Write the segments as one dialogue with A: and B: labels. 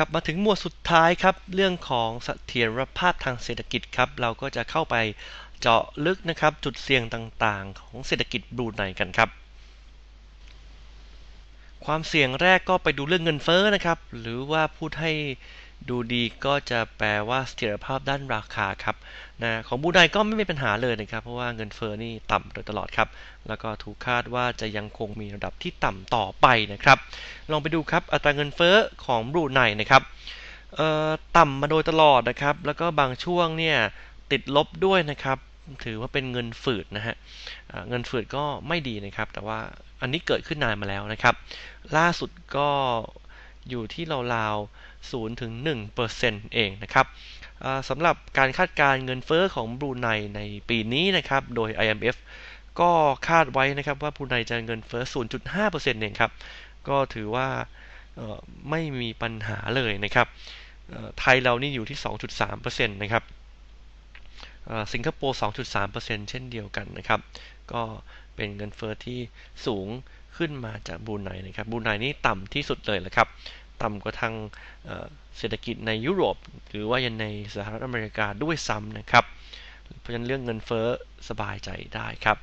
A: กลับมาถึงหมวดสุดท้ายครับเรื่องของเสถียรภาพทางเศรษฐกิจครับเราก็จะเข้าไปเจาะลึกนะครับจุดเสี่ยงต่างๆ ของเศรษฐกิจบรูไนกันครับ ความเสี่ยงแรกก็ไปดูเรื่องเงินเฟ้อนะครับหรือว่าพูดให้ ดูดีก็จะแปลว่าเสถียรภาพด้านราคาครับนะของบูไนก็ไม่มีปัญหาเลยนะครับ เพราะว่าเงินเฟ้อนี่ต่ำโดยตลอดครับ แล้วก็ถูกคาดว่าจะยังคงมีระดับที่ต่ำต่อไปนะครับ ลองไปดูครับอัตราเงินเฟ้อของบูไนนะครับต่ำมาโดยตลอดนะครับ แล้วก็บางช่วงเนี่ยติดลบด้วยนะครับถือว่าเป็นเงินฝืดนะฮะเงินฝืดก็ไม่ดีนะครับ แต่ว่าอันนี้เกิดขึ้นนานมาแล้วนะครับ ล่าสุดก็อยู่ที่ราวๆ 0-1%เองนะครับสำหรับการคาดการเงินเฟอ้อของบรูไนในปีนี้นะครับโดย IMF ก็คาดไว้นะครับว่าบรูไนจะเงินเฟอ้อ 0.5%เองครับ ก็ถือว่าไม่มีปัญหาเลยนะครับไทยเรานี่อยู่ที่ 2.3%นะครับสิงคโปร์ 2.3%เช่นเดียวกันนะครับ ก็เป็นเงินเฟอ้อที่สูงขึ้นมาจากบูไนนะครับบูไนนี่ต่ำที่สุดเลยแหละครับ ต่ำกว่าทางเศรษฐกิจในยุโรป หรือว่ายังในสหรัฐอเมริกาด้วยซ้ำนะครับ เพราะฉะนั้นเรื่องเงินเฟ้อสบายใจได้ครับ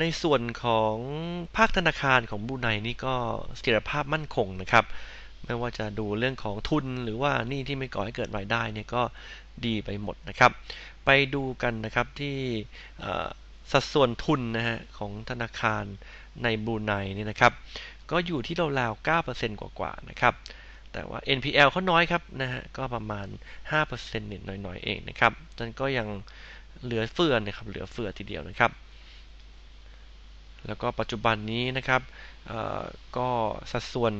A: ในส่วนของภาคธนาคารของบูไนนี่ก็เสถียรภาพมั่นคงนะครับ ไม่ว่าจะดูเรื่องของทุนหรือว่านี่ที่ไม่ก่อให้เกิดรายได้เนี่ยก็ดีไปหมดนะครับ ไปดูกันนะครับที่สัดส่วนทุนนะฮะของธนาคาร ในบรูไนนี่นะครับ ก็อยู่ที่ราวๆ9%กว่าๆนะครับ แต่ว่า NPL เขาน้อยครับนะฮะ ก็ประมาณ 5%นิดหน่อยๆเองนะครับนั่นก็ยังเหลือเฟือนะครับ เหลือเฟือทีเดียวนะครับ แล้วก็ปัจจุบันนี้นะครับก็สัดส่วน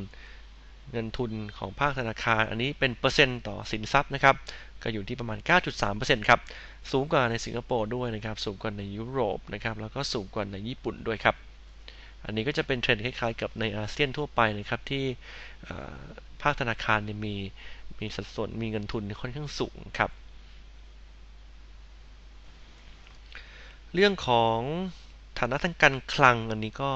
A: เงินทุนของภาคธนาคาร อันนี้เป็นเปอร์เซ็นต์ต่อสินทรัพย์นะครับ ก็อยู่ที่ประมาณ 9.3%ครับ สูงกว่าในสิงคโปร์ด้วยนะครับ สูงกว่าในยุโรปนะครับ แล้วก็สูงกว่าในญี่ปุ่นด้วยครับ อันนี้ก็จะเป็นเทรนด์คล้ายๆ กับในอาเซียนทั่วไปนะครับที่ภาคธนาคารเนี่ยมีมีสัดส่วนมีเงินทุนค่อนข้างสูงครับ เรื่องของฐานะทางการคลังอันนี้ก็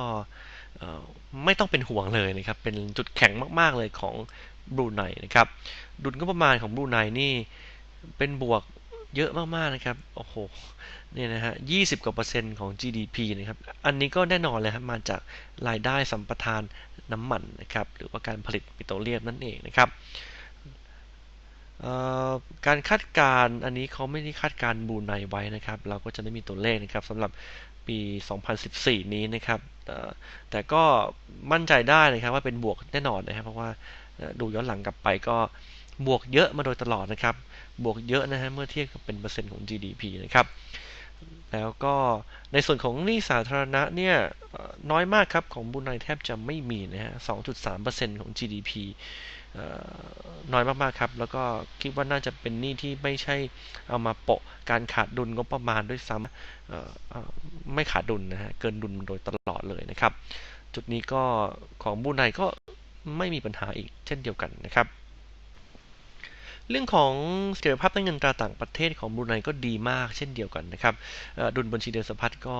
A: ไม่ต้องเป็นห่วงเลยนะครับ เป็นจุดแข็งมากๆเลยของบรูไนนะครับ ดุลก็ประมาณของบรูไนนี่เป็นบวก เยอะมากๆนะครับ โอ้โห เนี่ยนะฮะยี่สิบกว่าเปอร์เซ็นต์ของ GDP นะครับ อันนี้ก็แน่นอนเลยครับ มาจากรายได้สัมปทานน้ำมันนะครับ หรือว่าการผลิตปิโตรเลียมนั่นเองนะครับ การคาดการณ์อันนี้เขาไม่ได้คาดการณ์บูไนไว้นะครับ เราก็จะไม่มีตัวเลขนะครับสำหรับปี 2014 นี้นะครับ แต่ก็มั่นใจได้นะครับว่าเป็นบวกแน่นอนนะครับ เพราะว่าดูย้อนหลังกลับไปก็ บวกเยอะมาโดยตลอดนะครับ บวกเยอะนะฮะเมื่อเทียบกับเป็นเปอร์เซ็นต์ของ GDP นะครับ แล้วก็ในส่วนของหนี้สาธารณะเนี่ยน้อยมากครับของบุญไนแทบจะไม่มีนะฮะ 2.3%ของ GDP น้อยมากๆครับ แล้วก็คิดว่าน่าจะเป็นหนี้ที่ไม่ใช่เอามาโปะการขาดดุลงบประมาณด้วยซ้ำไม่ขาดดุลนะฮะ เกินดุลโดยตลอดเลยนะครับ จุดนี้ก็ของบุญไนก็ไม่มีปัญหาอีกเช่นเดียวกันนะครับ เรื่องของเสถียรภาพด้านเงินตราต่างประเทศของบรูไนก็ดีมากเช่นเดียวกันนะครับดุลบัญชีเดินสะพัดก็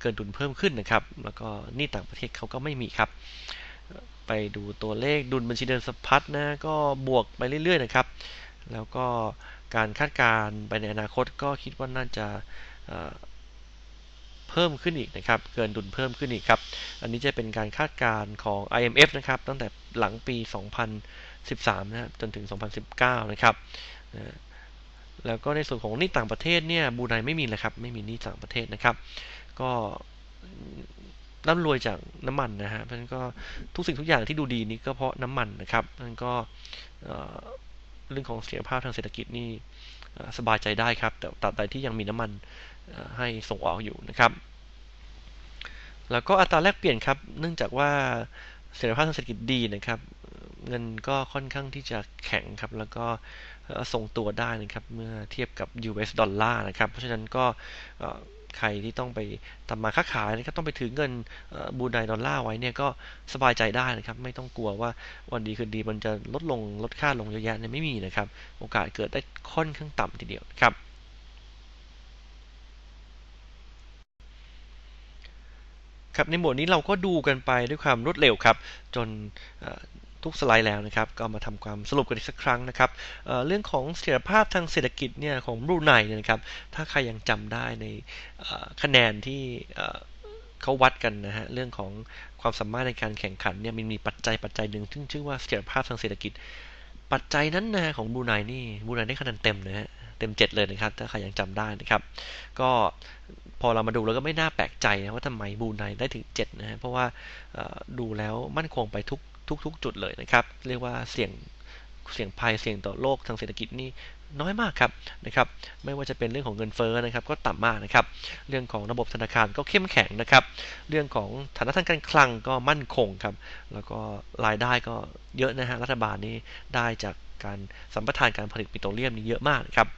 A: เกินดุลเพิ่มขึ้นนะครับ แล้วก็นี่ต่างประเทศเขาก็ไม่มีครับ ไปดูตัวเลขดุลบัญชีเดินสะพัดนะก็บวกไปเรื่อยๆนะครับ แล้วก็การคาดการณ์ไปในอนาคตก็คิดว่าน่าจะเพิ่มขึ้นอีกนะครับ เกินดุลเพิ่มขึ้นอีกครับ อันนี้จะเป็นการคาดการณ์ของ IMF นะครับตั้งแต่หลังปี 2000 13 นะครับจนถึง 2019 นะครับแล้วก็ในส่วนของหนี้ต่างประเทศเนี่ยบูไนไม่มีเลยครับ ไม่มีหนี้ต่างประเทศนะครับ ก็ร่ำรวยจากน้ำมันนะฮะเพราะฉะนั้นก็ทุกสิ่งทุกอย่างที่ดูดีนี่ก็เพราะน้ำมันนะครับนั่นก็เรื่องของเสียภาพทางเศรษฐกิจนี่สบายใจได้ครับ แต่ตราบใดที่ยังมีน้ำมันให้ส่งออกอยู่นะครับ แล้วก็อัตราแลกเปลี่ยนครับ เนื่องจากว่าเสถียรภาพทางเศรษฐกิจดีนะครับ เงินก็ค่อนข้างที่จะแข็งครับ แล้วก็ทรงตัวได้นะครับเมื่อเทียบกับ US ดอลลาร์นะครับ เพราะฉะนั้นก็ใครที่ต้องไปทำมาค้าขายนะครับต้องไปถือเงินบูไดดอลลาร์ไว้เนี่ยก็สบายใจได้นะครับ ไม่ต้องกลัวว่าวันดีคืนดีมันจะลดลงลดค่าลงเยอะแยะเนี่ยไม่มีนะครับ โอกาสเกิดได้ค่อนข้างต่ำทีเดียวครับครับในหมวดนี้เราก็ดูกันไปด้วยความรวดเร็วครับ จน ทุกสไลด์แล้วนะครับ ก็มาทำความสรุปกันอีกสักครั้งนะครับเเรื่องของเสถียรภาพทางเศรษฐกิจเนี่ยของบรูไนเนี่ยนะครับ ถ้าใครยังจำได้ในคะแนนที่เขาวัดกันนะฮะเรื่องของความสามารถในการแข่งขันเนี่ยมันมีปัจจัยปัจจัยหนึ่งซึ่งชื่อว่าเสถียรภาพทางเศรษฐกิจ ปัจจัยนั้นนะของบรูไนนี่บรูไนได้คะแนนเต็มนะฮะเต็ม 7 เลยนะครับ ถ้าใครยังจำได้นะครับ ก็พอเรามาดูแล้วก็ไม่น่าแปลกใจนะว่าทำไมบูไนได้ถึง7นะฮะเพราะว่าดูแล้วมั่นคงไปทุก ทุกทุกจุดเลยนะครับ เรียกว่าเสี่ยงเสี่ยงภัยเสี่ยงต่อโลกทางเศรษฐกิจนี่น้อยมากครับนะครับ ไม่ว่าจะเป็นเรื่องของเงินเฟ้อนะครับ ก็ต่ำมากนะครับ เรื่องของระบบธนาคารก็เข้มแข็งนะครับ เรื่องของฐานะทางการคลังก็มั่นคงครับ แล้วก็รายได้ก็เยอะนะฮะรัฐบาลนี้ได้จากการสัมปทานการผลิตปิโตรเลียมนี่เยอะมากครับ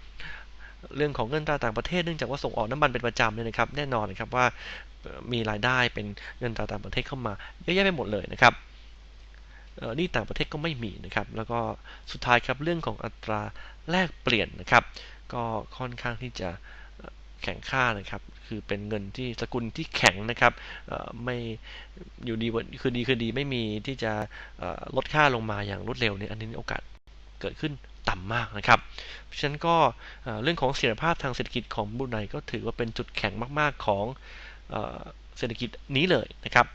A: เรื่องของเงินตราต่างประเทศเนื่องจากว่าส่งออกน้ำมันเป็นประจำเนี่ยนะครับ แน่นอนนะครับว่ามีรายได้เป็นเงินตราต่างประเทศเข้ามาเยอะแยะไปหมดเลยนะครับ นี่ต่างประเทศก็ไม่มีนะครับ แล้วก็สุดท้ายครับเรื่องของอัตราแลกเปลี่ยนนะครับ ก็ค่อนข้างที่จะแข็งค่านะครับ คือเป็นเงินที่สกุลที่แข็งนะครับไม่อยู่ดีคือดีคือดีไม่มีที่จะลดค่าลงมาอย่างรวดเร็วเนี่ยอันนี้โอกาสเกิดขึ้นต่ำมากนะครับ เพราะฉะนั้นก็เรื่องของเสถียรภาพทางเศรษฐกิจของบรูไนก็ถือว่าเป็นจุดแข็งมาก ๆ ของเศรษฐกิจนี้เลยนะครับ